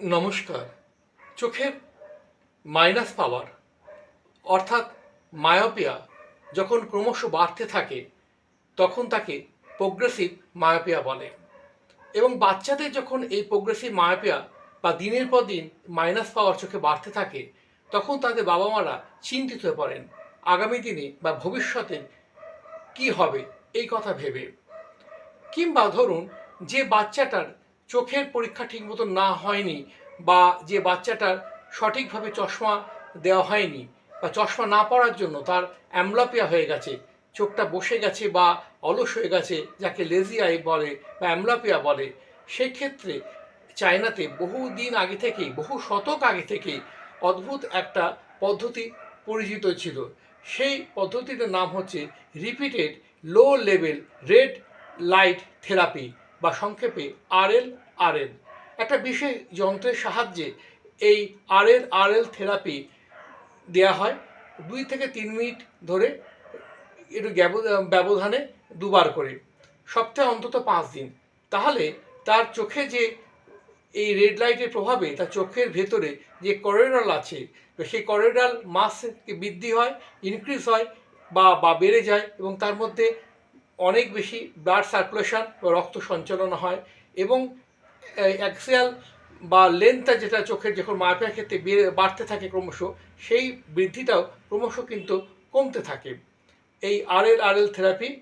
নমস্কার। চোখের মাইনাস পাওয়ার, অর্থাৎ মায়োপিয়া যখন ক্রমশ বাড়তে থাকে, তখন তাকে প্রোগ্রেসিভ মায়োপিয়া বলে। এবং বাচ্চাদের যখন এই প্রোগ্রেসিভ মায়োপিয়া বা দিনের পর দিন মাইনাস পাওয়ার চোখে বাড়তে থাকে, তখন তাদের বাবা মারা চিন্তিত হয়ে পড়েন, আগামী দিনে বা ভবিষ্যতে কি হবে, এই কথা ভেবে। কিংবা ধরুন যে বাচ্চাটার চোখের পরীক্ষা ঠিক মতো না হয়নি বা যে বাচ্চাটার সঠিকভাবে চশমা দেওয়া হয়নি বা চশমা না পড়ার জন্য তার অ্যামলাপিয়া হয়ে গেছে, চোখটা বসে গেছে বা অলস হয়ে গেছে, যাকে লেজি আই বলে বা অ্যামলাপিয়া বলে, সেক্ষেত্রে চায়নাতে বহু দিন আগে থেকেই, বহু শতক আগে থেকেই অদ্ভুত একটা পদ্ধতি পরিচিত ছিল। সেই পদ্ধতিটার নাম হচ্ছে repeated low level red light therapy বা সংক্ষেপে আরএল আরএল একটা বিশেষ যন্ত্রের সাহায্যে এই আরএল আরএল থেরাপি দেওয়া হয়। দুই থেকে তিন মিনিট ধরে একটু ব্যবধানে দুবার করে। সপ্তাহে অন্তত পাঁচ দিন। তাহলে তার চোখে যে এই রেড লাইটের প্রভাবে তার চোখের ভেতরে যে করিডাল আছে, সেই করিডাল মাস বৃদ্ধি হয় ইনক্রিজ হয় বা বা বেড়ে যায় এবং তার মধ্যে অনেক বেশি ব্লাড সার্কুলেশন বা রক্ত সঞ্চালন হয় এবং অ্যাক্সিয়াল বা লেন্থটা যেটা চোখের যখন মায়াপিয়ার ক্ষেত্রে বেড়ে- বাড়তে থাকে ক্রমশ, সেই বৃদ্ধিটাও ক্রমশ কিন্তু কমতে থাকে এই আরএল আরএল থেরাপি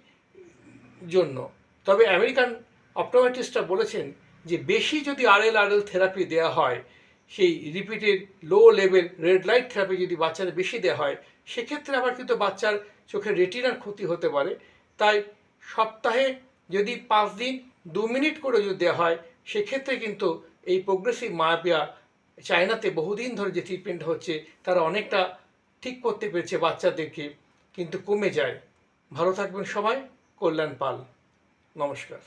জন্য। তবে আমেরিকান অপটোমেট্রিস্টরা বলেছেন যে বেশি যদি আরএল আরএল থেরাপি দেওয়া হয়, সেই repeated low level red light therapy যদি বাচ্চাদের বেশি দেওয়া হয়, সেক্ষেত্রে আবার কিন্তু বাচ্চার চোখের রেটিনার ক্ষতি হতে পারে। তাই সপ্তাহে যদি পাঁচ দিন, দু মিনিট করে যদি দেওয়া হয়, সেক্ষেত্রে কিন্তু এই প্রোগ্রেসিভ মায়াপিয়া চায়নাতে বহুদিন ধরে যে ট্রিটমেন্ট হচ্ছে, তারা অনেকটা ঠিক করতে পেরেছে বাচ্চাদেরকে, কিন্তু কমে যায়। ভালো থাকবেন সবাই, কল্যাণ পাল। নমস্কার।